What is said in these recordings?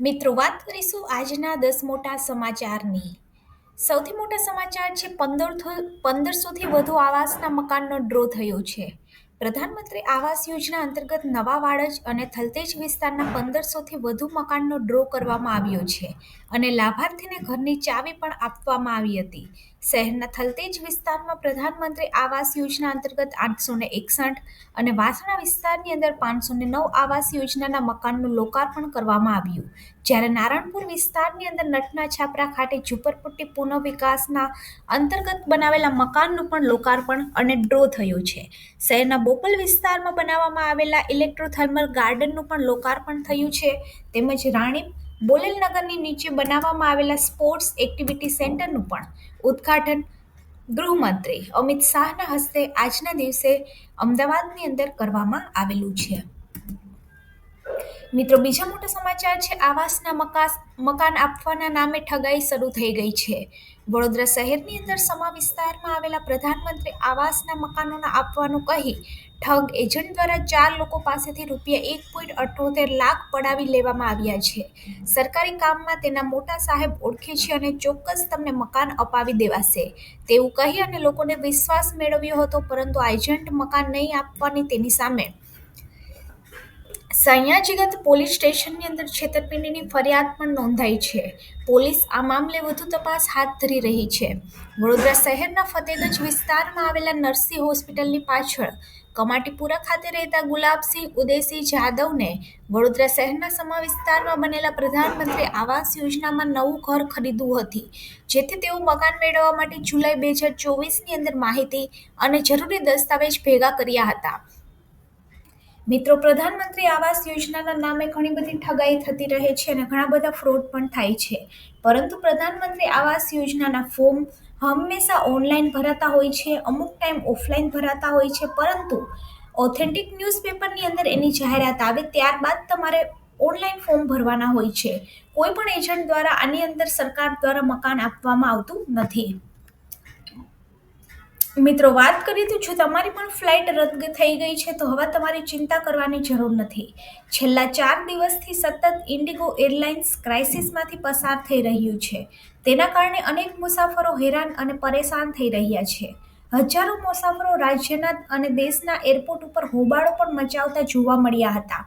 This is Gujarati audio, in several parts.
મિત્રો, વાત કરીશું આજના દસ મોટા સમાચારની. સૌથી મોટા સમાચાર છે પંદર પંદરસોથી વધુ આવાસના મકાનનો ડ્રો થયો છે. પ્રધાનમંત્રી આવાસ યોજના અંતર્ગત નવા વાડજ અને થલતેજ વિસ્તારના પંદરસોથી વધુ મકાનનો ડ્રો કરવામાં આવ્યો છે અને લાભાર્થીને ઘરની ચાવી પણ આપવામાં આવી હતી. શહેરના થલતેજ વિસ્તારમાં પ્રધાનમંત્રી આવાસ યોજના અંતર્ગત આઠસો ને એકસઠ અને વાસણા વિસ્તારની અંદર પાંચસો ને નવ આવાસ યોજનાના મકાનનું લોકાર્પણ કરવામાં આવ્યું. જ્યારે નારણપુર વિસ્તારની અંદર નટના છાપરા ખાતે ઝુંપડપટ્ટી પુનઃ વિકાસના અંતર્ગત બનાવેલા મકાનનું પણ લોકાર્પણ અને ડ્રો થયો છે. શહેરના બોપલ વિસ્તારમાં બનાવવામાં આવેલા ઇલેક્ટ્રોથર્મલ ગાર્ડનનું પણ લોકાર્પણ થયું છે. તેમજ રાણીપ બોલેલનગરની નીચે બનાવવામાં આવેલા સ્પોર્ટ્સ એક્ટિવિટી સેન્ટરનું પણ ઉદ્ઘાટન ગૃહમંત્રી અમિત શાહના હસ્તે આજના દિવસે અમદાવાદની અંદર કરવામાં આવેલું છે. મિત્રો, બીજા મોટા સમાચાર છે, આવાસના મકાસ, મકાન આપવાના નામે ઠગાઈ શરૂ થઈ ગઈ છે. વડોદરા શહેરની અંદર સમા વિસ્તારમાં આવેલા પ્રધાનમંત્રી આવાસના મકાનોના આપવાનું કહી ઠગ એજન્ટ દ્વારા ચાર લોકો પાસેથી રૂપિયા એક પોઈન્ટ અઠ્ઠોતેર લાખ પડાવી લેવામાં આવ્યા છે. સરકારી કામમાં તેના મોટા સાહેબ ઓળખે છે અને ચોક્કસ તમને મકાન અપાવી દેવાશે. તેવું કહી અને લોકોને વિશ્વાસ મેળવ્યો હતો, પરંતુ એજન્ટ મકાન નહીં આપવાની તેની સામે સયાજીગંજ પોલીસ સ્ટેશનની અંદર છેતરપિંડીની ફરિયાદ પણ નોંધાઈ છે. પોલીસ આ મામલે વધુ તપાસ હાથ ધરી રહી છે. વડોદરા શહેરના ફતેગંજ વિસ્તારમાં આવેલા નરસિંહ હોસ્પિટલની પાછળ કમાટીપુરા ખાતે રહેતા ગુલાબસિંહ ઉદયસિંહ જાદવને વડોદરા શહેરના સમા વિસ્તારમાં બનેલા પ્રધાનમંત્રી આવાસ યોજનામાં નવું ઘર ખરીદવું હતી, જેથી તેઓ મકાન મેળવવા માટે જુલાઈ બે હજાર ચોવીસની અંદર માહિતી અને જરૂરી દસ્તાવેજ ભેગા કર્યા હતા. મિત્રો, પ્રધાનમંત્રી આવાસ યોજનાના નામે ઘણી બધી ઠગાઈ થતી રહે છે અને ઘણા બધા ફ્રોડ પણ થાય છે. પરંતુ પ્રધાનમંત્રી આવાસ યોજનાના ફોર્મ હંમેશા ઓનલાઈન ભરાતા હોય છે, અમુક ટાઈમ ઓફલાઈન ભરાતા હોય છે, પરંતુ ઓથેન્ટિક ન્યૂઝપેપરની અંદર એની જાહેરાત આવે ત્યારબાદ તમારે ઓનલાઈન ફોર્મ ભરવાના હોય છે. કોઈ પણ એજન્ટ દ્વારા આની અંદર સરકાર દ્વારા મકાન આપવામાં આવતું નથી. મિત્રો, વાત કરીએ તો જો તમારી પણ ફ્લાઇટ રદ થઈ ગઈ છે, તો હવે તમારે ચિંતા કરવાની જરૂર નથી. છેલ્લા ચાર દિવસથી સતત ઇન્ડિગો એરલાઇન્સ ક્રાઇસિસમાંથી પસાર થઈ રહ્યું છે. તેના કારણે અનેક મુસાફરો હેરાન અને પરેશાન થઈ રહ્યા છે. હજારો મુસાફરો રાજ્યના અને દેશના એરપોર્ટ ઉપર હોબાળો પણ મચાવતા જોવા મળ્યા હતા.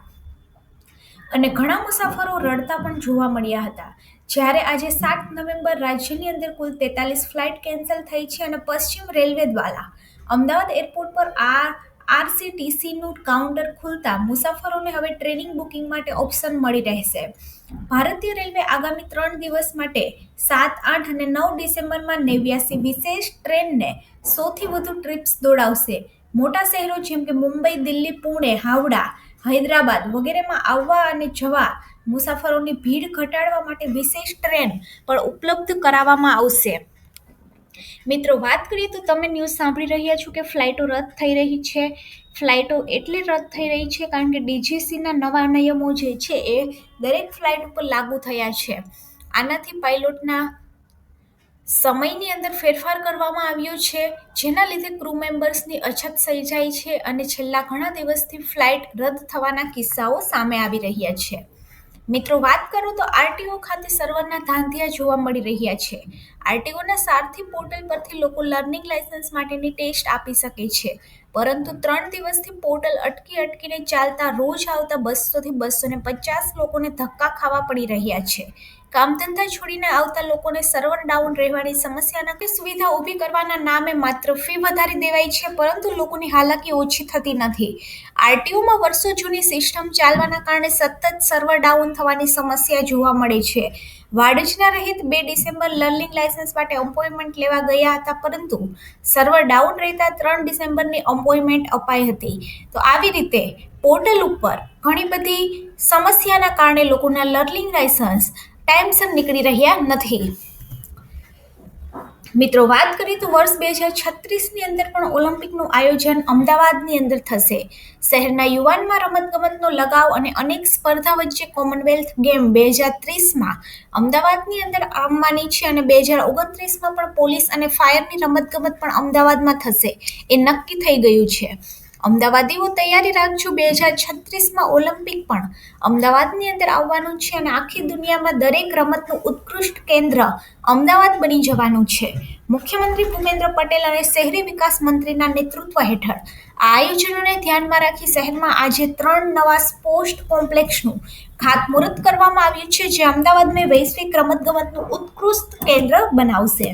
અને ઘણા મુસાફરો રડતા પણ જોવા મળ્યા હતા. જ્યારે આજે સાત નવેમ્બર રાજ્યની અંદર કુલ તેતાલીસ ફ્લાઇટ કેન્સલ થઈ છે અને પશ્ચિમ રેલવે દ્વારા અમદાવાદ એરપોર્ટ પર આ આરસીટીસીનું કાઉન્ટર ખુલતા મુસાફરોને હવે ટ્રેનિંગ બુકિંગ માટે ઓપ્શન મળી રહેશે. ભારતીય રેલવે આગામી ત્રણ દિવસ માટે સાત, આઠ અને નવ ડિસેમ્બરમાં નેવ્યાસી વિશેષ ટ્રેનને સૌથી વધુ ટ્રીપ્સ દોડાવશે. મોટા શહેરો જેમ કે મુંબઈ, દિલ્હી, પુણે, હાવડા હૈદરાબાદ વગેરેમાં આવવા અને જવા મુસાફરોની ભીડ ઘટાડવા માટે વિશેષ ટ્રેન પણ ઉપલબ્ધ કરાવવામાં આવશે. મિત્રો, વાત કરીએ તો તમે ન્યૂઝ સાંભળી રહ્યા છો કે ફ્લાઇટો રદ થઈ રહી છે. ફ્લાઇટો એટલે રદ થઈ રહી છે કારણ કે ડીજીસીના નવા નિયમો જે છે એ દરેક ફ્લાઇટ ઉપર લાગુ થયા છે. આનાથી પાયલોટના સમયની અંદર ફેરફાર કરવામાં આવ્યો છે, જેના લીધે ક્રૂ મેમ્બર્સની અછત સર્જાઈ છે અને છેલ્લા ઘણા દિવસથી ફ્લાઇટ રદ થવાના કિસ્સાઓ સામે આવી રહ્યા છે. મિત્રો, વાત કરું તો આરટીઓ ખાતે સર્વરના ધાંધિયા જોવા મળી રહ્યા છે. આરટીઓના સારથી પોર્ટલ પરથી લોકો લર્નિંગ લાયસન્સ માટેની ટેસ્ટ આપી શકે છે, પરંતુ ત્રણ દિવસથી પોર્ટલ અટકી અટકીને ચાલતા રોજ આવતા બસોથી બસો ને પચાસ લોકોને ધક્કા ખાવા પડી રહ્યા છે. કામધંધા છોડીને આવતા લોકોને સર્વર ડાઉન રહેવાની સમસ્યાના કે સુવિધા ઊભી કરવાના નામે માત્ર ફી વધારી દેવાય છે, પરંતુ લોકોની હાલાકી ઓછી થતી નથી. આરટીઓમાં વર્ષો જૂની સિસ્ટમ ચાલવાના કારણે સતત સર્વર ડાઉન થવાની સમસ્યા જોવા મળે છે. વાડજના રહિત બે ડિસેમ્બર લર્નિંગ લાયસન્સ માટે અપોઇન્ટમેન્ટ લેવા ગયા હતા, પરંતુ સર્વર ડાઉન રહેતા ત્રણ ડિસેમ્બરની અપોઇન્ટમેન્ટ અપાઈ હતી. તો આવી રીતે પોર્ટલ ઉપર ઘણી બધી સમસ્યાના કારણે લોકોના લર્નિંગ લાયસન્સ ટાઈમસર નીકળી રહ્યા નથી. મિત્રો, વાત કરીએ તો વર્ષ બે હજાર છત્રીસની અંદર પણ ઓલિમ્પિકનું આયોજન અમદાવાદની અંદર થશે. શહેરના યુવાનમાં રમતગમતનો લગાવ અને અનેક સ્પર્ધા વચ્ચે કોમનવેલ્થ ગેમ બે હજાર ત્રીસમાં અમદાવાદની અંદર આવવાની છે અને બે હજાર ઓગણત્રીસમાં પણ પોલીસ અને ફાયરની રમતગમત પણ અમદાવાદમાં થશે. એ નક્કી થઈ ગયું છે. અમદાવાદીઓ તૈયારી રાખજો બે હજાર છત્રીસમાં ઓલિમ્પિક પણ અમદાવાદની અંદર આવવાનું છે અને આખી દુનિયામાં દરેક રમતનું ઉત્કૃષ્ટ કેન્દ્ર અમદાવાદ બની જવાનું છે. મુખ્યમંત્રી ભૂપેન્દ્ર પટેલ અને શહેરી વિકાસ મંત્રીના નેતૃત્વ હેઠળ આ આયોજનોને ધ્યાનમાં રાખી શહેરમાં આજે ત્રણ નવા સ્પોર્ટ કોમ્પ્લેક્સનું ખાતમુહૂર્ત કરવામાં આવ્યું છે, જે અમદાવાદને વૈશ્વિક રમતગમતનું ઉત્કૃષ્ટ કેન્દ્ર બનાવશે.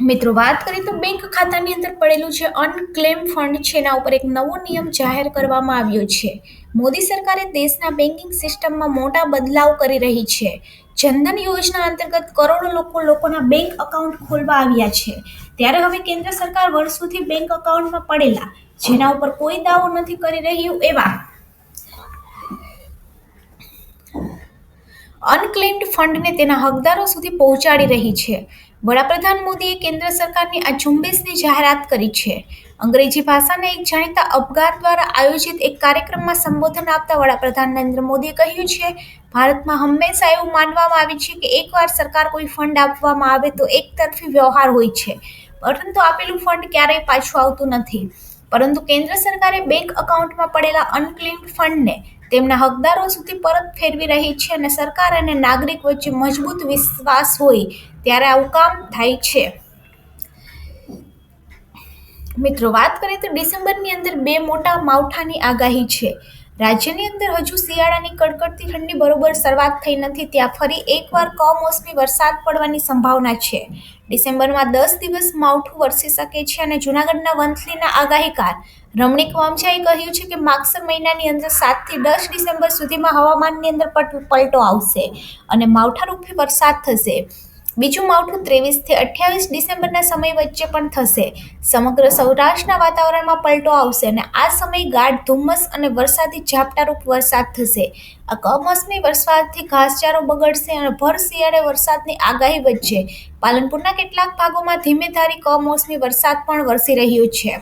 મિત્રો, વાત કરીએ તો બેંક ખાતાની અંદર પડેલું જે અનક્લેમ ફંડ છે, એના ઉપર એક નવો નિયમ જાહેર કરવામાં આવ્યો છે. મોદી સરકારે દેશના બેન્કિંગ સિસ્ટમમાં મોટા બદલાવ કરી રહી છે. જનધન યોજના અંતર્ગત કરોડો લોકો લોકોના બેંક અકાઉન્ટ ખોલવા આવ્યા છે. ત્યારે હવે કેન્દ્ર સરકાર વર્ષોથી બેંક અકાઉન્ટમાં પડેલા, જેના ઉપર કોઈ દાવો નથી કરી રહ્યું એવા અનક્લેમ્ડ ફંડને તેના હકદારો સુધી પહોંચાડી રહી છે. વડાપ્રધાન મોદીએ કેન્દ્ર સરકારની આ ઝુંબેશની જાહેરાત કરી છે. અંગ્રેજી ભાષાના એક જાણીતા અપગાર દ્વારા આયોજિત એક કાર્યક્રમમાં સંબોધન આપતા વડાપ્રધાન નરેન્દ્ર મોદીએ કહ્યું છે, ભારતમાં હંમેશા એવું માનવામાં આવે છે કે એકવાર સરકાર કોઈ ફંડ આપવામાં આવે તો એક તરફી વ્યવહાર હોય છે. પરંતુ આપેલું ફંડ ક્યારેય પાછું આવતું નથી. પરંતુ કેન્દ્ર સરકારે બેંક અકાઉન્ટમાં પડેલા અનક્લેમ્ડ ફંડને તેમના હકદારો સુધી પરત ફેરવી રહી છે અને સરકાર અને નાગરિક વચ્ચે મજબૂત વિશ્વાસ હોય ત્યારે આવું કામ થાય છે. મિત્રો, વાત કરીએ તો ડિસેમ્બરની અંદર બે મોટા માવઠાની આગાહી છે. રાજ્યની અંદર હજુ શિયાળાની કડકડતી ઠંડી બરોબર શરૂઆત થઈ નથી, ત્યાં ફરી એકવાર કમોસમી વરસાદ પડવાની સંભાવના છે. ડિસેમ્બરમાં દસ દિવસ માવઠું વરસી શકે છે અને જૂનાગઢના વંથલીના આગાહીકાર રમણીક વામજાએ કહ્યું છે કે માગસર મહિનાની અંદર સાતથી દસ ડિસેમ્બર સુધીમાં હવામાનની અંદર પલટો આવશે અને માવઠારૂપી વરસાદ થશે. બીજું માવઠું ત્રેવીસથી અઠ્યાવીસ ડિસેમ્બરના સમય વચ્ચે પણ થશે. સમગ્ર સૌરાષ્ટ્રના વાતાવરણમાં પલટો આવશે અને આ સમય ગાઢ ધુમ્મસ અને વરસાદી ઝાપટારૂપ વરસાદ થશે. આ કમોસમી વરસાદથી ઘાસચારો બગડશે અને ભર શિયાળે વરસાદની આગાહી વચ્ચે પાલનપુરના કેટલાક ભાગોમાં ધીમે ધારી કમોસમી વરસાદ પણ વરસી રહ્યો છે.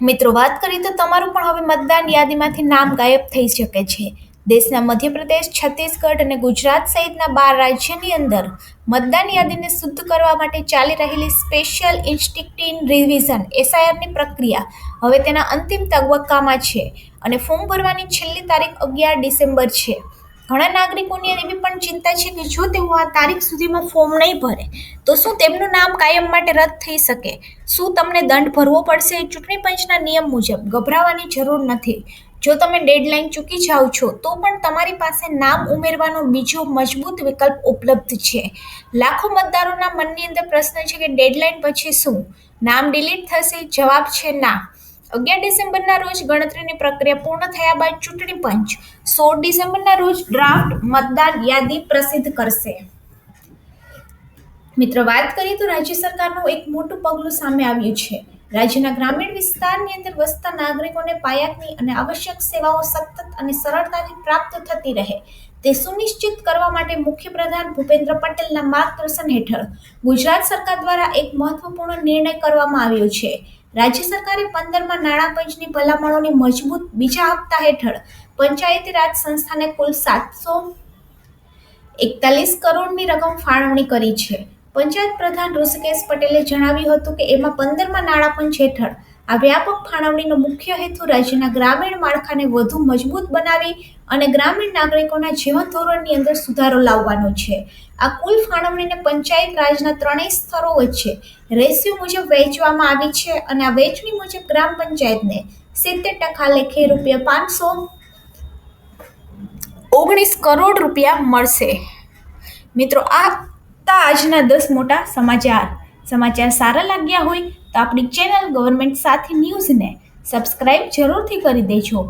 મિત્રો, વાત કરીએ તો તમારું પણ હવે મતદાન યાદીમાંથી નામ ગાયબ થઈ શકે છે. દેશના મધ્યપ્રદેશ, છત્તીસગઢ અને ગુજરાત સહિતના બાર રાજ્યની અંદર મતદાન યાદીને શુદ્ધ કરવા માટે ચાલી રહેલી સ્પેશિયલ ઇન્સ્ટિક્ટિન રિવિઝન એસઆઈઆરની પ્રક્રિયા હવે તેના અંતિમ તબક્કામાં છે અને ફોર્મ ભરવાની છેલ્લી તારીખ અગિયાર ડિસેમ્બર છે. ઘણા નાગરિકોની એવી પણ ચિંતા છે કે જો તેઓ આ તારીખ સુધીમાં ફોર્મ નહીં ભરે, તો શું તેમનું નામ કાયમ માટે રદ થઈ શકે? શું તમને દંડ ભરવો પડશે? ચૂંટણી પંચના નિયમ મુજબ ગભરાવાની જરૂર નથી. જો તમે ડેડલાઇન ચૂકી જાઓ છો, તો પણ તમારી પાસે નામ ઉમેરવાનો બીજો મજબૂત વિકલ્પ ઉપલબ્ધ છે. લાખો મતદારોના મનની અંદર પ્રશ્ન છે કે ડેડલાઇન પછી શું? નામ ડિલીટ થશે? જવાબ છે ના. અગિયાર ડિસેમ્બરના રોજ ગણતરીની પ્રક્રિયા પૂર્ણ થયા બાદ ચૂંટણી પંચ સોળ ડિસેમ્બરના રોજ ડ્રાફ્ટ મતદાર યાદી પ્રસિદ્ધ કરશે. મિત્રો, વાત કરીએ તો રાજ્ય સરકારનું એક મોટું પગલું સામે આવ્યું છે. રાજ્યના ગ્રામીણ વિસ્તારની અંદર વસતા નાગરિકોને પાયાની અને આવશ્યક સેવાઓ સતત અને સરળતાથી પ્રાપ્ત થતી રહે, તે સુનિશ્ચિત કરવા માટે મુખ્યપ્રધાન ભૂપેન્દ્ર પટેલના માર્ગદર્શન હેઠળ ગુજરાત સરકાર દ્વારા એક મહત્વપૂર્ણ નિર્ણય કરવામાં આવ્યો છે. રાજ્ય સરકારે પંદરમાં નાણાં પંચની ભલામણોની મજબૂત બીજા હપ્તા હેઠળ પંચાયતી રાજ સંસ્થાને કુલ સાતસો એકતાલીસ કરોડની રકમ ફાળવણી કરી છે. પંચાયત પ્રધાન ઋષિકેશ પટેલે જણાવ્યું હતું કે એમાં પંદરમાં નાણાં પંચ હેઠળ આ વ્યાપક ફાળવણીનો મુખ્ય હેતુ રાજ્યના ગ્રામીણ માળખાને વધુ મજબૂત બનાવી અને ગ્રામીણ નાગરિકોના જીવન ધોરણની અંદર સુધારો લાવવાનો છે. આ કુલ ફાળવણીને પંચાયત રાજના ત્રણેય સ્તરો વચ્ચે રેશિયો મુજબ વહેંચવામાં આવી છે અને આ વહેંચણી મુજબ ગ્રામ પંચાયતને સિત્તેર ટકા લેખે રૂપિયા પાંચસો ઓગણીસ કરોડ રૂપિયા મળશે. મિત્રો, આ હતા આજના દસ મોટા સમાચાર. સમાચાર સારા લાગ્યા હોય તો આપણી ચેનલ ગવર્મેન્ટ સાથી ન્યૂઝને સબસ્ક્રાઇબ જરૂરથી કરી દેજો.